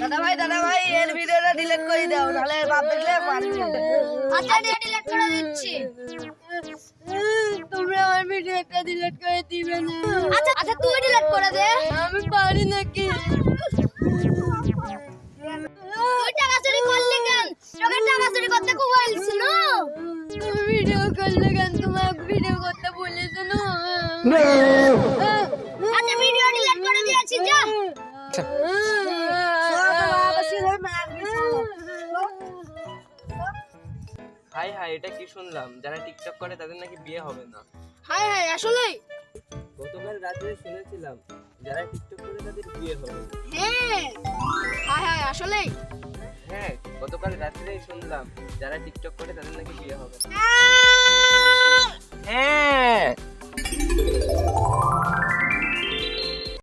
দাদা ভাই দাদা ভাই এর ভিডিওটা ডিলিট করে দাও নাহলে বাপ দেখলে মারবে আচ্ছা ডিলিট করে দিচ্ছি। তোমরা আমার ভিডিওটা ডিলিট করে দিবে না। আচ্ছা আচ্ছা তুই ডিলিট করে দে। আমি পারি নাকি? তুই টাকা চুরি করলি কেন? তোকে টাকা চুরি করতে খুব বলছিল তুমি ভিডিও করলে কেন? তোমার ভিডিও করতে বলেছ না। হাই হাই এটা কি শুনলাম? যারা টিকটক করে তাদের নাকি বিয়ে হবে না। হাই হাই আসলেই। গতকাল রাত্রে শুনেছিলাম যারা টিকটক করে তাদের বিয়ে হবে না। হ্যাঁ। হাই হাই আসলেই। হ্যাঁ গতকাল রাত্রেই শুনলাম যারা টিকটক করে তাদের নাকি বিয়ে হবে না।